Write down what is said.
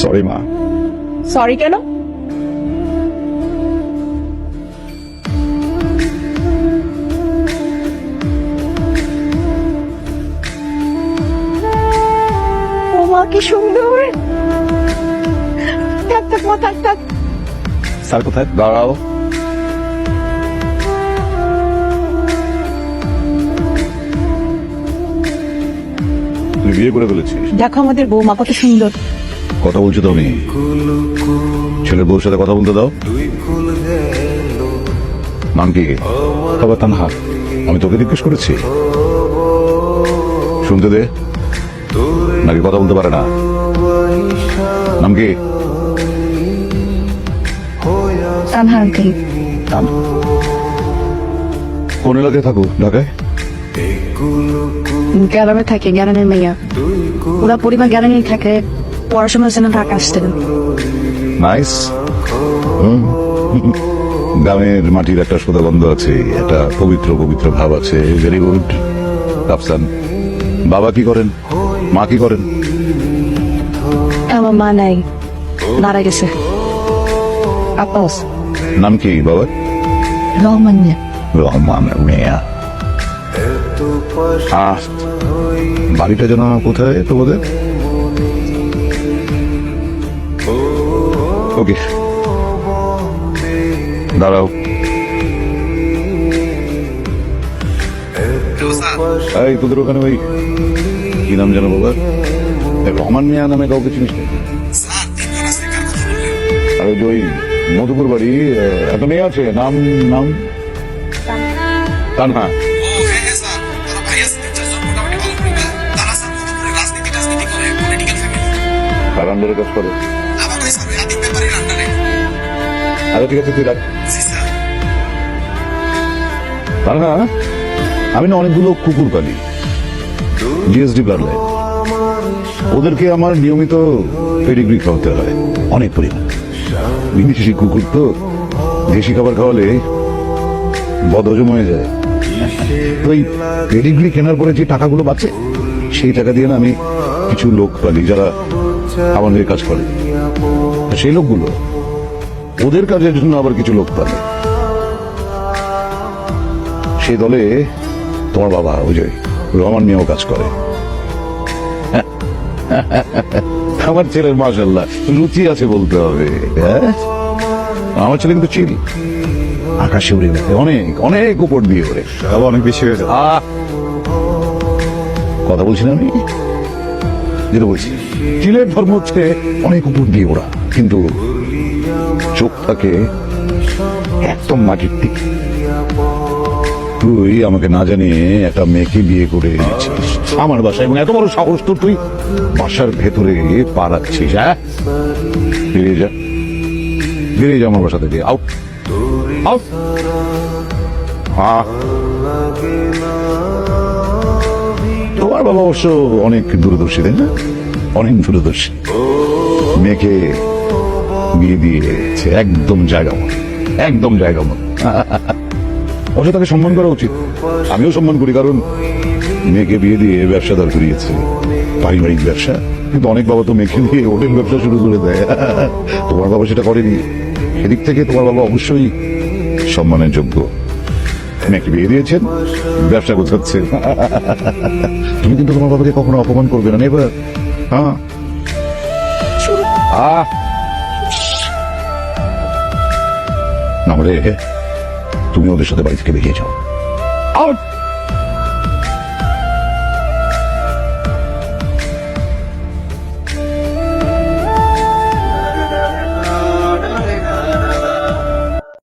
Sorry মা sorry কেন? কি সুন্দর। থাক থাক মা থাক থাক। স্যার কোথায়? দাঁড়াও। তুই বিয়ে করে ফেলেছিস? দেখো আমাদের বৌমা কত সুন্দর। কথা বলছো তুমি? ছেলের বউর সাথে কথা বলতে দাও। নাম কি? তবে তানহা। আমি তোকে জিজ্ঞেস করেছি। শুনতে দে। নাকি কথা বলতে পারে না। নাম কি? তানহা আঙ্কেল। নাম? কোন এলাকায় থাকো? ঢাকায়? গ্রামে থাকে গ্রামের মেয়া। ওরা পরিবার গ্রামেই থাকে। পড়াশোনার জন্য ঢাকা আসতেন। নাইস গ্রামের মাটির একটা সোদা গন্ধ আছে একটা পবিত্র পবিত্র ভাব আছে ভেরি গুড রাফসান বাবা কি করেন? মা কি করেন? আমার মা নাই মারা গেছে। আপাস নাম কি বাবা? রহমান। রহমান মিয়া। বাড়িটা যেন কোথায় তোমাদের? ওকে। দাঁড়াও। এই, তোদের ওখানে ওই কি নাম জানো বাবা? রহমান মিয়া নামে কাউকে চিনিস আর ওই মধুপুর বাড়ি এত মেয়ে আছে, নাম নাম? তানহা। তারা ভাই আছে চারজন আরে ঠিক আছে, তুই রাখ। স্যার আমি না অনেকগুলো কুকুর পালি। জিএসডি লাইন ওদেরকে আমার নিয়মিত পেডিগ্রি খাওয়াতে হয়। অনেক পরিমাণ। বিদেশি কুকুর তো দেশি খাবার খাওয়ালে বদহজম হয়ে যায়। তো এই পেডিগ্রি কেনার পরে যে টাকাগুলো বাঁচে, সেই টাকা দিয়ে না আমি কিছু লোক পালি যারা আমাদের কাজ করে। সেই লোকগুলো ওদের কাজের জন্য আবার কিছু লোক পাবে। সে দলে তোমার বাবা ওই যে রহমান মিয়াও কাজ করে। আমার ছেলের মাসাল্লাহ রুচি আছে বলতে হবে। হ্যাঁ? আমার ছেলে কিন্তু চিল। আকাশে উড়ে গেছে। অনেক অনেক উপর দিয়ে ওরে অনেক বেশি হয়ে আহ! কথা বলছি না আমি? যেটা বলছি। চিলের ধর্ম হচ্ছে অনেক উপর দিয়ে ওরা কিন্তু চোখ থাকে একদম মাটির দিকে। তুই আমাকে না জানিয়ে একটা মেয়েকে বিয়ে করে এনেছিস। আমার বাসায় এবং এত বড় সাহস তো তুই বাসার ভেতরে পা হ্যাঁ? বেরিয়ে যা। বেরিয়ে যা আমার বাসা থেকে আউট। আউট। তোমার বাবা অবশ্য অনেক দূরদর্শী, তাই না? অনেক দূরদর্শী। মেয়েকে বিয়ে দিয়েছে। একদম জায়গা মতো। একদম জায়গা মতো। অবশ্য তাকে সম্মান করা উচিত। আমিও সম্মান করি কারণ মেয়েকে বিয়ে দিয়ে ব্যবসা দাঁড় করিয়েছে। পারিবারিক ব্যবসা। কিন্তু অনেক বাবা তো মেয়েকে দিয়ে হোটেল ব্যবসা শুরু করে দেয়। তোমার বাবা সেটা করেনি। সেদিক থেকে তোমার বাবা অবশ্যই সম্মানের যোগ্য। মেয়েকে বিয়ে দিয়েছেন ব্যবসা গোছাচ্ছে তুমি কিন্তু তোমার বাবাকে কখনো অপমান করবে না এবার হ্যাঁ। আহ! নাহলে তুমি ওদের সাথে বাড়ি থেকে বেরিয়ে যাও। আউট!